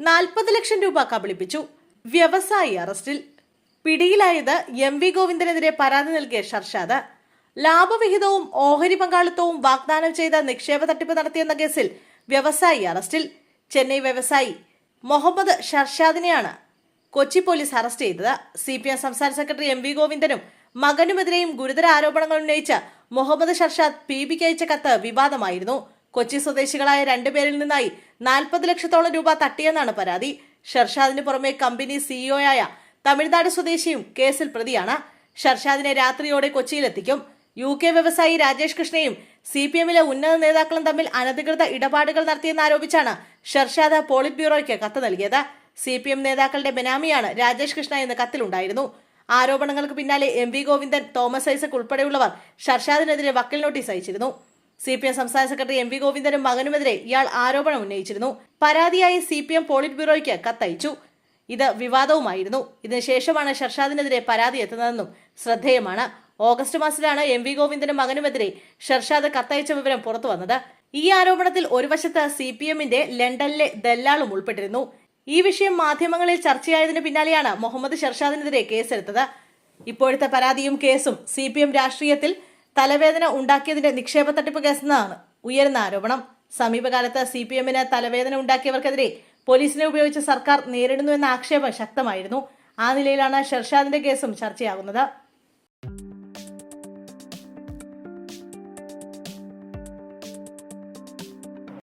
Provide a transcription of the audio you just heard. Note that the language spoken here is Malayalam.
നാൽപ്പത് ലക്ഷം രൂപ കബളിപ്പിച്ചു. വ്യവസായി അറസ്റ്റിൽ. പിടിയിലായത് എം വി ഗോവിന്ദനെതിരെ പരാതി നൽകിയ ഷർഷാദ്. ലാഭവിഹിതവും ഓഹരി പങ്കാളിത്തവും വാഗ്ദാനം ചെയ്ത നിക്ഷേപ തട്ടിപ്പ് നടത്തിയെന്ന കേസിൽ വ്യവസായി അറസ്റ്റിൽ. ചെന്നൈ വ്യവസായി മുഹമ്മദ് ഷർഷാദിനെയാണ് കൊച്ചി പോലീസ് അറസ്റ്റ് ചെയ്തത്. സി പി എം സംസ്ഥാന സെക്രട്ടറി എം വി ഗോവിന്ദനും മകനുമെതിരെയും ഗുരുതര ആരോപണങ്ങൾ ഉന്നയിച്ച മുഹമ്മദ് ഷർഷാദ് പി ബിക്ക് അയച്ച കത്ത് വിവാദമായിരുന്നു. കൊച്ചി സ്വദേശികളായ രണ്ടുപേരിൽ നിന്നായി നാൽപ്പത് ലക്ഷത്തോളം രൂപ തട്ടിയെന്നാണ് പരാതി. ഷർഷാദിന് പുറമെ കമ്പനി സിഇഒയായ തമിഴ്നാട് സ്വദേശിയും കേസിൽ പ്രതിയാണ്. ഷർഷാദിനെ രാത്രിയോടെ കൊച്ചിയിലെത്തിക്കും. യു കെ വ്യവസായി രാജേഷ് കൃഷ്ണയും സി പി എമ്മിലെ ഉന്നത നേതാക്കളും തമ്മിൽ അനധികൃത ഇടപാടുകൾ നടത്തിയെന്നാരോപിച്ചാണ് ഷർഷാദ് പോളിറ്റ് ബ്യൂറോയ്ക്ക് കത്ത് നൽകിയത്. സി പി എം നേതാക്കളുടെ ബെനാമിയാണ് രാജേഷ് കൃഷ്ണ എന്ന കത്തിലുണ്ടായിരുന്നു. ആരോപണങ്ങൾക്ക് പിന്നാലെ എം വി ഗോവിന്ദൻ തോമസ് ഐസക് ഉൾപ്പെടെയുള്ളവർ ഷർഷാദിനെതിരെ വക്കൽ നോട്ടീസ് അയച്ചിരുന്നു. സി പി എം സംസ്ഥാന സെക്രട്ടറി എം വി ഗോവിന്ദനും മകനുമെതിരെ ഇയാൾ ആരോപണം ഉന്നയിച്ചിരുന്നു. പരാതിയായി സി പി എം പോളിറ്റ് ബ്യൂറോയ്ക്ക് കത്തയച്ചു. ഇത് വിവാദവുമായിരുന്നു. ഇതിനുശേഷമാണ് ഷർഷാദിനെതിരെ പരാതി എത്തുന്നതെന്നും ശ്രദ്ധേയമാണ്. ഓഗസ്റ്റ് മാസത്തിലാണ് എം വി ഗോവിന്ദനും മകനുമെതിരെ ഷർഷാദ് കത്തയച്ച വിവരം പുറത്തു വന്നത്. ഈ ആരോപണത്തിൽ ഒരു വശത്ത് സി പി എമ്മിന്റെ ലണ്ടനിലെ ദല്ലാളും ഉൾപ്പെട്ടിരുന്നു. ഈ വിഷയം മാധ്യമങ്ങളിൽ ചർച്ചയായതിനു പിന്നാലെയാണ് മുഹമ്മദ് ഷർഷാദിനെതിരെ കേസെടുത്തത്. ഇപ്പോഴത്തെ പരാതിയും കേസും സി പി എം രാഷ്ട്രീയത്തിൽ തലവേദന ഉണ്ടാക്കിയതിന്റെ നിക്ഷേപ തട്ടിപ്പ് കേസെന്നാണ് ഉയരുന്ന ആരോപണം. സമീപകാലത്ത് സി പി എമ്മിന് തലവേദന ഉണ്ടാക്കിയവർക്കെതിരെ പോലീസിനെ ഉപയോഗിച്ച് സർക്കാർ നേരിടുന്നുവെന്ന ആക്ഷേപം ശക്തമായിരുന്നു. ആ നിലയിലാണ് ഷെർഷാദിന്റെ കേസും ചർച്ചയാകുന്നത്.